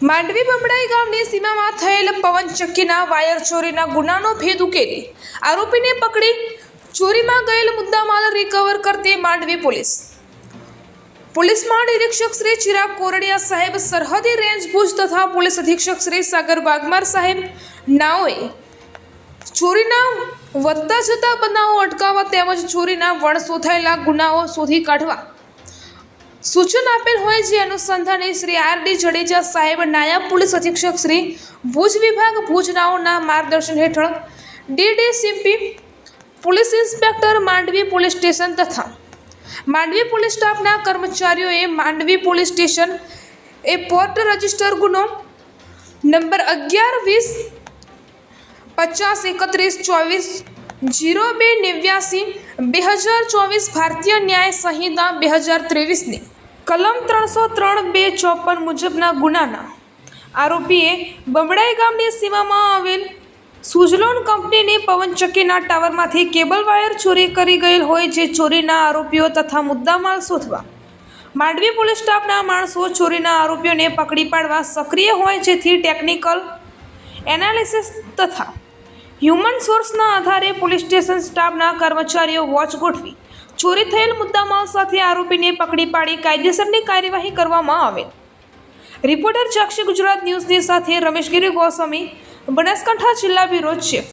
માંડવી બમડાઈ ગામની સીમામાં થયેલ પવનચક્કીના વાયર ચોરીના ગુનાનો ભેદ ઉકેલી. આરોપીને પકડી ચોરીમાં ગયેલ મુદ્દામાલ રિકવર કરતી માંડવી પોલીસ. પોલીસ મહાનિરીક્ષક શ્રી ચિરાગ કોરડિયા સાહેબ સરહદી રેન્જ ભુજ તથા પોલીસ અધિક્ષક શ્રી સાગર બાગમાર સાહેબ નાઓએ ચોરીના વધતા જતા બનાવો અટકાવવા તેમજ ચોરીના વણ શોધાયેલા ગુનાઓ શોધી કાઢવા સૂચન આપેલ હોય જે અનુસંધાને શ્રી આર ડી જડેજા સાહેબ, નાયબ પોલીસ અધિક્ષક શ્રી ભુજ વિભાગ ભુજનાઓના માર્ગદર્શન હેઠળ D D CP police inspector, Mandvi police station તથા માંડવી પોલીસ સ્ટાફના કર્મચારીઓએ Mandvi police station A part register ગુનો નંબર અગિયાર વીસ પચાસ એકત્રીસ ચોવીસ જીરો બે નેવ્યાસી બે હજાર ચોવીસ ભારતીય ન્યાય સંહિતા બે હજાર ત્રેવીસની કલમ ત્રણસો ત્રણ બે ચોપન મુજબના ગુનાના આરોપીએ બમડાઈ ગામની સીમામાં આવેલ સુઝલોન કંપનીની પવનચક્કીના ટાવરમાંથી કેબલ વાયર ચોરી કરી ગયેલ હોય જે ચોરીના આરોપીઓ તથા મુદ્દામાલ શોધવા. માંડવી પોલીસ સ્ટાફના માણસો ચોરીના આરોપીઓને પકડી પાડવા સક્રિય હોય જેથી ટેકનિકલ એનાલિસિસ તથા હ્યુમન સોર્સના આધારે પોલીસ સ્ટેશન સ્ટાફના કર્મચારીઓ વોચ ગોઠવી ચોરી થયેલ મુદ્દામાં સાથે આરોપીને પકડી પાડી કાયદેસરની કાર્યવાહી કરવામાં આવે. રિપોર્ટર ચક્ષી ગુજરાત ન્યૂઝની સાથે રમેશગીરી ગોસ્વામી, બનાસકાંઠા જિલ્લા બ્યુરો ચીફ